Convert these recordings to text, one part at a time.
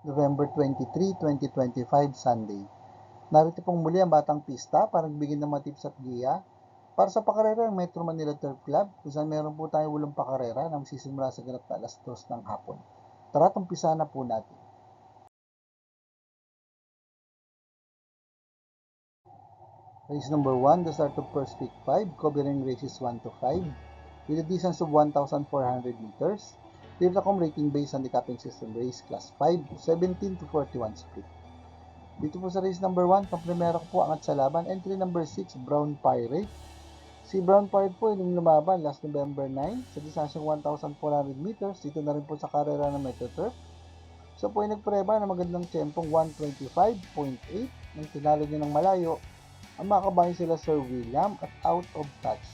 November 23, 2025, Sunday. Narito pong muli ang Batang Pista para nagbigay ng mga tips at giya para sa pakarera ng Metro Manila Turf Club kung saan meron po tayo walong pakarera na magsisimula sa ganap na alas 2 ng hapon. Tara, tumpisa na po natin. Race number 1, the start of first week 5, covering races 1 to 5 with a distance of 1,400 meters. Virtacom rating based on the capping system race class 5, 17 to 41 split. Dito po sa race number 1, pang-primera ko po angat sa laban. Entry number 6, Brown Pirate. Si Brown Pirate po yung lumaban last November 9 sa distansyang 1,400 meters. Dito na rin po sa karera ng Metro Turf. So po ay nagpreba na magandang tiyempong 125.8 nang tinalo niya ng malayo. Ang makabayan sila Sir William at out of touch.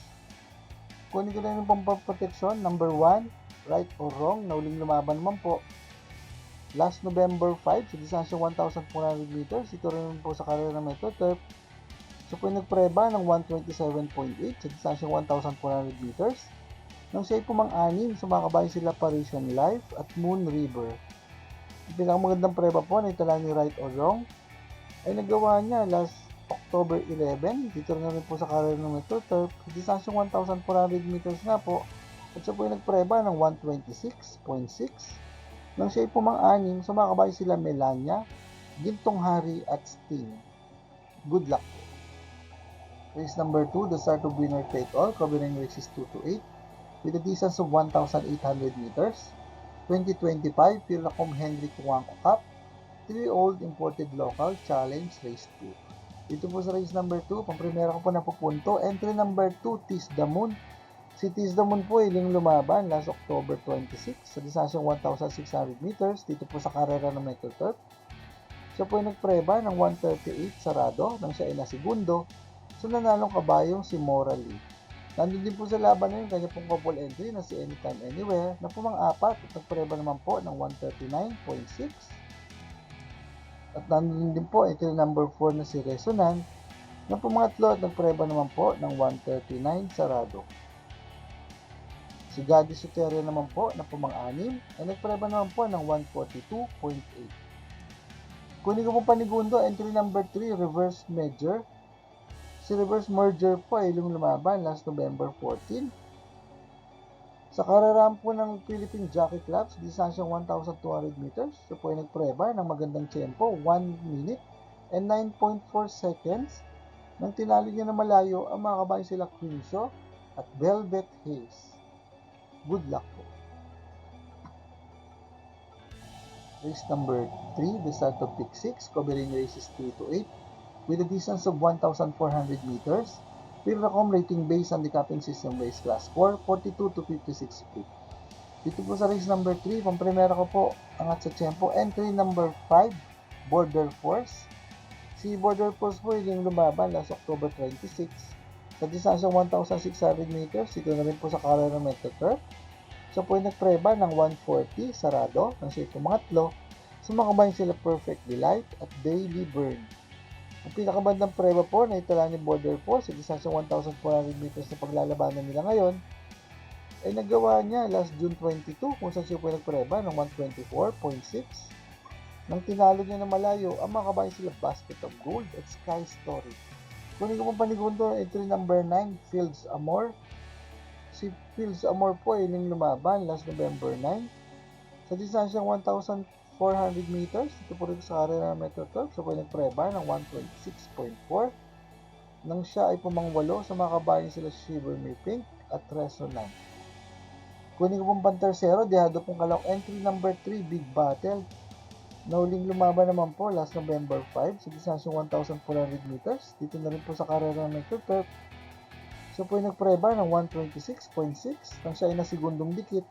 Kunin ko na yung pampaproteksyon. Number 1, right or wrong, nauling lumaban naman po. Last November 5, sa distansyang 1,400 meters, ito rin po sa karera ng Metro Turf. So po nagpreba ng 127.8 sa distansyang 1,400 meters. Nang siya ay pumang-anim, sumakabayan sila Parisian Life at Moon River. Ang pinakamagandang preba po na itala ni right or wrong ay nagawa niya last October 11. Dito na rin po sa karera ng Metro Turf. Sa distansyang 1,400 meters nga po. At siya po yung nagpreba ng 126.6. Nang siya ay pumang-anim, sumakabay sila Melania, Gintong Hari at Sting. Good luck po. Race number 2, the start of winner take all, covering races 2 to 8, with a distance of 1,800 meters. 2025 Piracom Henry Tuangco Cup, 3-old imported local challenge race 2. Dito po sa race number 2, pang-primera ko po na pupunto. Entry number 2, Tis the Moon. Si Tis the Moon po iling lumaban last October 26 sa distansyang 1,600 meters dito po sa karera ng Metro Turf. Siya po ay nagpreba ng 138 sarado nang siya ay nasigundo. So nanalong kabayong si Mora Lee. Nandun din po sa laban na yun, kanya pong couple entry na si Anytime Anywhere na pumang-apat at nagpreba naman po ng 139.6. At nandun din po entry number 4 na si Resonant na pumangatlo at nagpreba naman po ng 139 sarado. Si Gadi Soterio naman po na pumang-anim ay nagpreba naman po ng 142.8. Kunin ko po panigundo, entry number 3, reverse merger. Si reverse merger po ay lumaban last November 14. Sa karerahan po ng Philippine Jockey Club sa distansyang 1,200 meters, siya po ay nagpreba ng magandang tempo, 1 minute and 9.4 seconds. Nang tinalo niya na malayo, ang mga kabayan sila Crusoe at Velvet Haze. Good luck po. Race number 3, the start of pick 6, covering races 3 to 8, with a distance of 1,400 meters. Piracom rating based on the capping system race class 4, 42 to 56 feet. Dito po sa race number 3, pang-primera ko po, angat sa tempo, entry number 5, Border Force. Si Border Force po yung lumaban last October 26 sa distansyang 1,600 meters. Ito na rin po sa karera ng Metro Turf. Siya po ay nagpreba ng 140 sarado ng siya pumangatlo. Sumakabayan sila Perfect Delight at Daily Burn. Ang pinakabandang preba po na itala ni Border Force sa distansyang 1,400 meters na paglalabanan nila ngayon ay nagawa niya last June 22 kung saan siya po nagpreba ng 124.6 nang tinalo niya na malayo, ang mga kabayan sila Basket of Gold at Sky Story. Kunin ko pang panigundo, entry number 9, Fields Amor. Si Fields Amor po ay nang lumaban last November 9. Sa distansyang 1,400 meters, ito po rin sa karera ng Metro Turf, so po ay nagpreba ng 126.4. Nang siya ay pumangwalo sa mga kabayan sila Shiver Me Pink at Resonant. Kunin ko pong pantersero, dehado pong kalaw entry number 3, Big Battle. Nauling lumaban naman po last November 5 sa distansyang 1,400 meters. Dito na rin po sa karera ng Turf. Siya po ay nagpreba ng 126.6 nang siya ay nasigundong dikit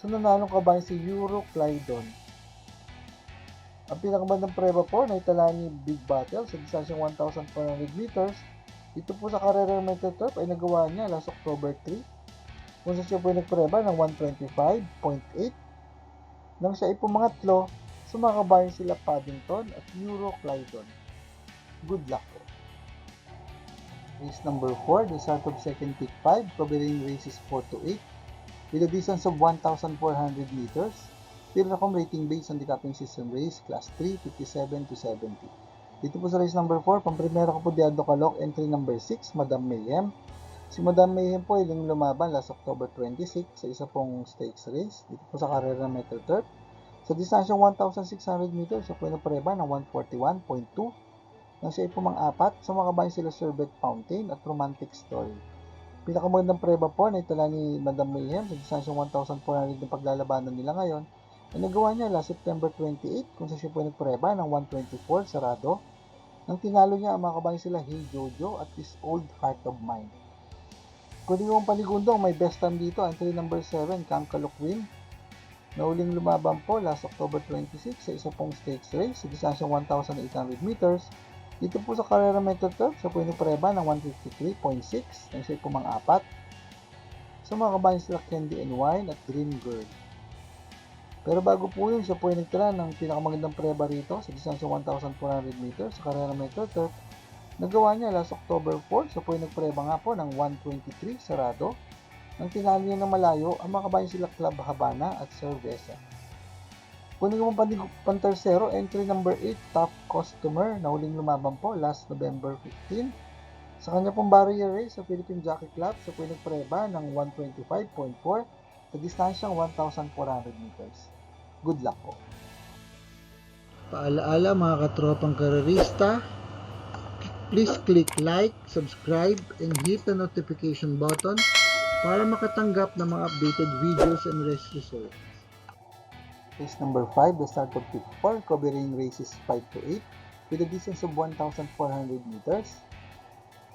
sa nanalong kabayan si Euro Clydon. Ang pinakamandang preba po na itala ni Big Battle sa distansyang 1,400 meters. Dito po sa karera ng Turf ay nagawa niya last October 3 kung siya po ay nagpreba ng 125.8 nang siya ay pumangatlo sumakabayan sila Paddington at Euro Clydon. Good luck po. Race number 4, the start of second pick 5, covering races 4 to 8, with a distance of 1,400 meters. Pilracom rating based on the capping system race, class 3, 57 to 70. Dito po sa race number 4, pamprimera ko po Diado Calok, entry number 6, Madam Mayhem. Si Madam Mayhem po ay lumaban last October 26 sa isa pong stakes race. Dito po sa karera ng Metal Turf. Sa distansyang 1,600 meters, siya po ay napareba ng 141.2 nang siya ay pumang-apat sa mga kabayan sila Sherbet Fountain at Romantic Story. Pinakamagandang preba po na itala ni Madam Mayhem sa distansyang 1,400 ng paglalabanan nila ngayon ay nagawa niya last September 28 kung saan siya po ay nagpreba ng 124 sarado nang tinalo niya ang mga kabayan sila Hey Jojo at This Old Heart of Mine. Kung di mong paligundong, may best time dito, entry number 7, Kang Kalukwin. Nauling lumaban po last October 26 sa isa pong stakes race sa distansyang 1,800 meters. Dito po sa Carrera Metro Turf, siya po yung preba ng 153.6 nang siya pumang-apat sa mga kabayan sila Candy and Wine at Dream Girl. Pero bago po yun, siya po ay nagtala ng pinakamagandang preba rito sa distansyang 1,400 meters sa Carrera Metro Turf. Nagawa niya last October 4, siya po ay nagpreba nga po ng 123 sarado. Nang tinalo niya ng malayo, ang mga kabayan sila Club Habana at Cerveza. Kunin ko pang pantersero, entry number 8, top customer, na huling lumaban po last November 15. Sa kanya pong barrier race sa Philippine Jockey Club, siya po nagpreba ng 125.4 sa distansyang 1,400 meters. Good luck po. Paalaala mga katropang karerista, please click like, subscribe, and hit the notification button para makatanggap ng mga updated videos and race results. Race number 5, the start of pick 4, covering races 5 to 8 with a distance of 1,400 meters.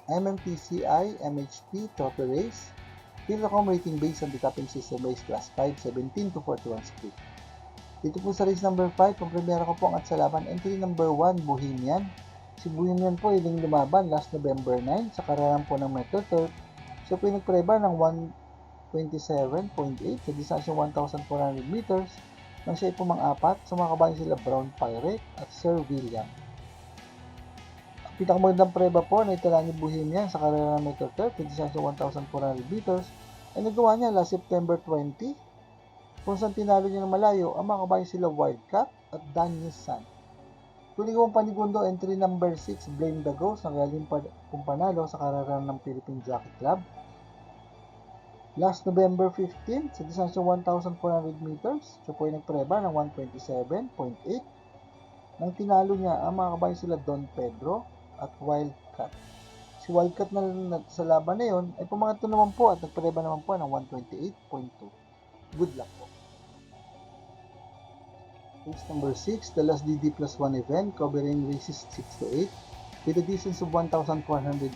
MMTCI MHP Trophy Race, Pilracom rating based on the capping system race class 5, 17 to 41 split. Dito po sa race number 5, kung premiera ko po ang at sa laban, entry number 1, Bohemian. Si Bohemian po iling lumaban last November 9 sa kararan po ng Metro Turf. Siya po yung nagpreba ng 127.8 sa distansyang 1,400 meters nang siya ay pumang-apat sa mga kabayan sila Brown Pirate at Sir William. Ang pinakamagandang preba po na itala ni Bohemian sa karera ng Metro Turf sa distansyang 1,400 meters ay nagawa niya last September 20 kung saan tinalo niya ng malayo ang mga kabayan sila Wildcat at Daniel San. Tuloy kong panigundo, entry number 6, Blame the Ghost, na galing pa kung panalo sa karera ng Philippine Jockey Club. Last November 15, sa distansyang 1,400 meters, siya po ay nagpreba ng 127.8 nang tinalo niya ang mga kabayan sila Don Pedro at Wildcat. Si Wildcat na, na sa laban na yon ay pumangat naman po at nagpreba naman po ng 128.2. Good luck po. Race number 6, the last DD plus 1 event covering races 6 to 8 with a distance of 1,400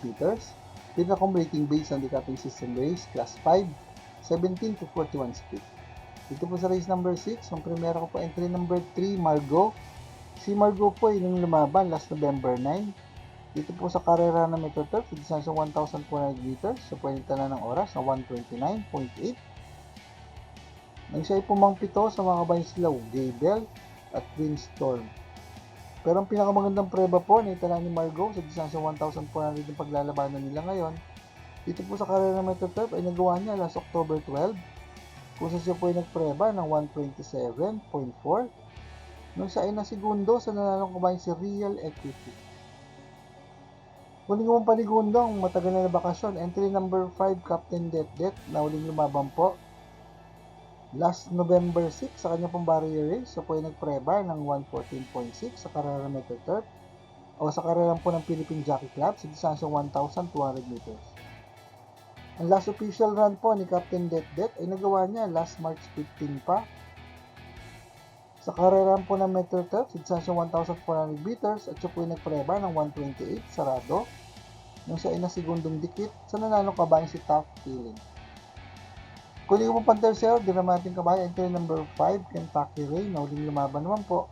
meters. Pinacom rating based on the capping system race, class 5, 17 to 41 speed. Dito po sa race number 6, ang primera ko po entry number 3, Margot. Si Margot po ay yung lumaban last November 9. Dito po sa karera ng Metro Turf, sa distansyang 1,400 meters, so pwede tala ng oras na 129.8. Nang siya ay pumangpito sa mga kabayan sila, Gable at Windstorm. Pero ang pinakamagandang preba po na itala ni Margot sa distansyang 1,400 yung paglalabanan nila ngayon, dito po sa karera ng Metro ay nagawa niya last October 12 kung sa siya po ay nagpreba ng 127.4 nung siya ay nasigundo sa nanalong kabayan si Real Equity. Huling mong panigundo ang matagal na bakasyon, entry number 5 Captain Det Det na huling lumaban po last November 6 sa kanya pong barrier race, so po ay nagpreba ng 114.6 sa karera Metro Turf o sa karera po ng Philippine Jockey Club sa distansyang 1,200 meters. Ang last official run po ni Captain Det Det ay nagawa niya last March 15 pa sa karera po ng Metro Turf sa distansyang 1,400 meters at siya po ay nagpreba ng 128 sarado nung siya ay nasigundong dikit sa nanalong kabayan si Tough Feeling. Kuli mo pang tercero, dramating kabayan, entry number 5, Kentucky Ray, na lumaban naman po.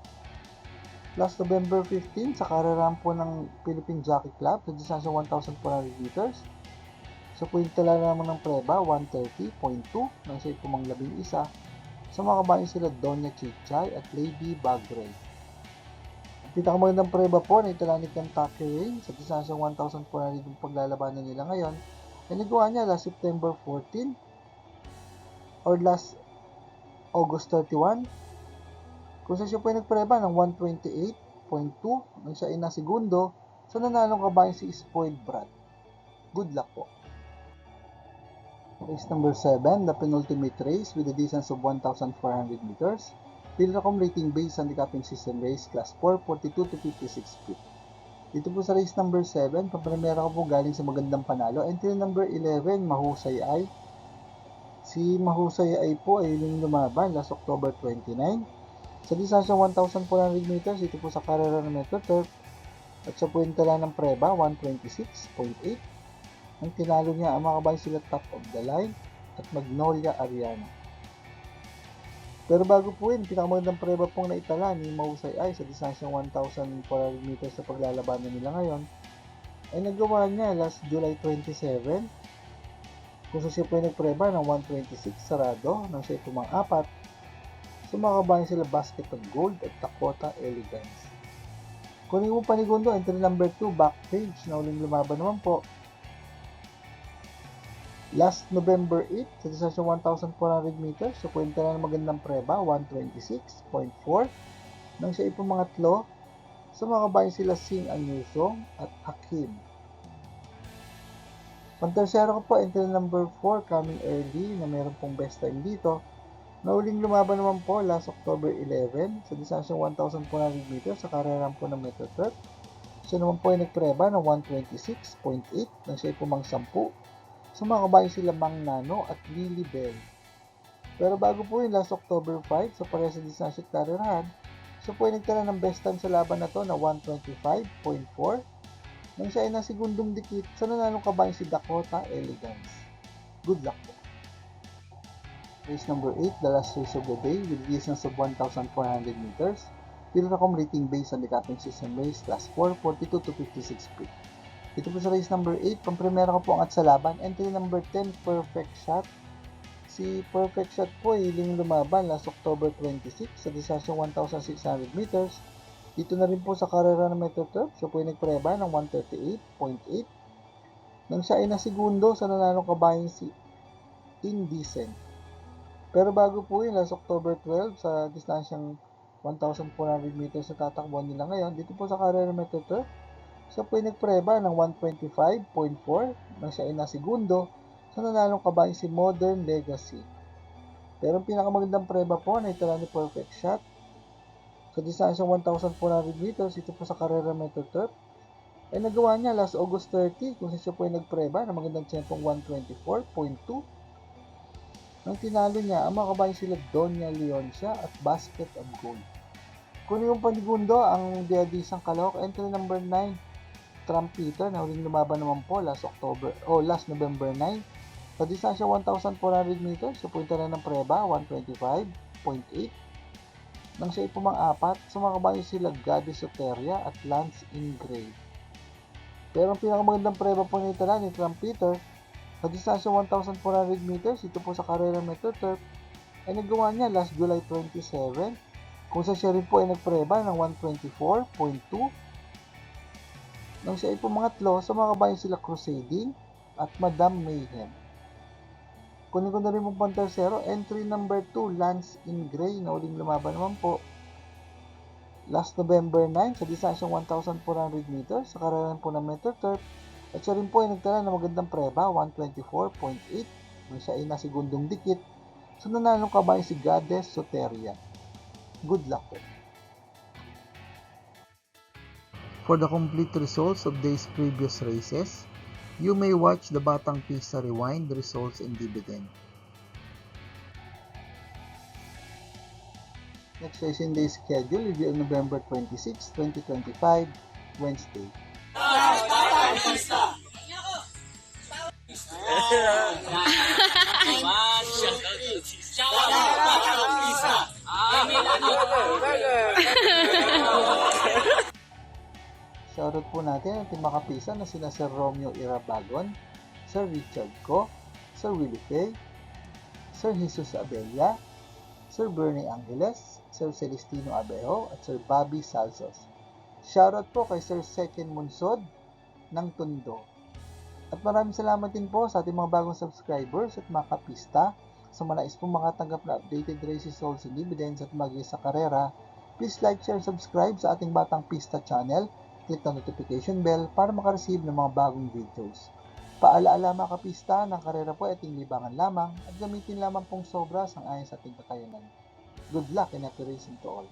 Last November 15, sa karerahan po ng Philippine Jockey Club, sa distansya 1,400 meters. Sa so, tala naman ng preba, 130.2, nang siya pumang labing isa. Sa mga kabayan sila, Donya Chichay at Lady Bagray. Ang pinakamagandang preba po na itala ni Kentucky Ray, sa distansya 1,400 yung paglalabanan nila ngayon, ay nagawa niya last September 14, or last August 31 Kung sa siya po ay nagpreba ng 128.2 nang siya ay segundo, sa nanalong kabayan si Spoiled Brat. Good luck po. Race number 7, the penultimate race with a distance of 1,400 meters. Pilracom rating based handicapping system race class 4, 42 to 56 feet. Dito po sa race number 7, pamprimera ko po galing sa magandang panalo. Entry number 11, Mahusay ay. Si Mahusay ay po ay lumaban last October 29. Sa distansya 1,400 meters, ito po sa karera ng Metro Turf. At sa puwentala ng Preba, 126.8. Ang tinalo niya ang mga kabayan sila top of the line at Magnolia Ariana. Pero bago po yun, pinakamagandang preba pong naitala ni Mahusay ay sa distansyang 1,400 meters sa paglalabanan nila ngayon ay nagawa niya last July 27 kung siya po ay nagpreba ng 126 sarado nang siya ay pumang-apat sumakabayan sila Basket of Gold at Dakota Elegance. Kunin mo panigundo, entry number 2, back na uling lumaban naman po Last November 8, sa distansya 1,400 meters, sa kwenta na ng magandang preba, 126.4. Nang siya sa mga kabayan sila Sing Anyusong at Hakim. Pantersero ko po, entry number 4, coming early, na meron pong best time dito. Nauling lumaban naman po last October 11 sa distansya 1,400 meters sa kareran po ng Metro Turf. Siya naman po ay nagpreba ng 126.8 nang siya ay pumang 10 Sumakabay sila Mang Nano at Lily Bell. Pero bago po yun, last October 5, sa pares sa distansya at karerahan, siya po ay nagtala ng best time sa laban na to na 125.4 nang siya ay nasigundong dikit sa nanalong kabayan si Dakota Elegance. Good luck po. Race number 8, the last race of the day with distance of 1,400 meters. Pilracom rating based on the capping system race class 4, 42 to 56 feet. Ito po sa race number 8, pang primera ko po angat sa laban. Entry number 10, Perfect Shot. Si Perfect Shot po ay hiling lumaban last October 26 sa distansya 1,600 meters. Dito na rin po sa karera ng Metro Turf, siya po ay nagpreba ng 138.8. Nang siya ay nasigundo sa nanalong kabayan si Indecent. Pero bago po yun, last October 12 sa distansyang 1,400 meters na tatakbuhan nila ngayon, dito po sa karera ng Metro Turf, siya po ay nagpreba ng 125.4 nang siya ay nasigundo sa nanalong kabayan si Modern Legacy. Pero ang pinakamagandang preba po na itala ni Perfect Shot sa distansyang 1,400 meters, ito po sa karera Metro Turf, ay nagawa niya last August 30 kung siya po ay nagpreba ng magandang tiyempong 124.2 nang tinalo niya ang mga kabayan sila Donya Leoncia at Basket of Gold. Kunin yung panigundo ang Diadisang Kalok, entry number 9, Trump Peter na huling lumaban naman po last October o last November 9 sa distansya 1,400 meters sa punta na ng preba 125.8 nang siya ay pumang-apat sumakabayo sila Goddess Soteria at Lance Ingrave pero ang pinakamagandang preba po nito na ni Trump Peter sa distansya 1,400 meters ito po sa karera Metro Turf ay nagawa niya last July 27 kung sa siya rin po ay nagpreba ng 124.2 nang siya ay pumangatlo kabayan sila Crusading at Madam Mayhem. Kunin ko na rin mong pantersero, entry number 2, Lance in Gray, na uling lumaban naman po. Last November 9, sa distansyang 1,400 meters, sa karalan po ng Metro Turf, at siya rin po ay nagtala ng magandang preba, 124.8, nang siya ay nasigundong dikit, sa nanalong kabayan si Goddess Soteria. Good luck po. For the complete results of these previous races, you may watch the Batang Pisa Rewind results and dividend. Next racing day schedule will be on November 26, 2025, Wednesday. Shoutout po natin ang team makapisa na sina Sir Romeo Irabagon, Sir Richard Co, Sir Willie Fay, Sir Jesus Abella, Sir Bernie Angeles, Sir Celestino Abejo, at Sir Bobby Salsos. Shoutout po kay Sir Seken Munsod ng Tondo. At maraming salamat din po sa ating mga bagong subscribers at mga kapista sa mga nais pong makatanggap na updated race results and dividends at magi sa karera Please like, share, subscribe sa ating Batang Pista channel. Click the notification bell para makareceive ng mga bagong videos. Paalaala mga kapista, ng karera po ay ating libangan lamang at gamitin lamang pong sobra sang ayon sa ating kakayanan. Good luck and happy racing to all.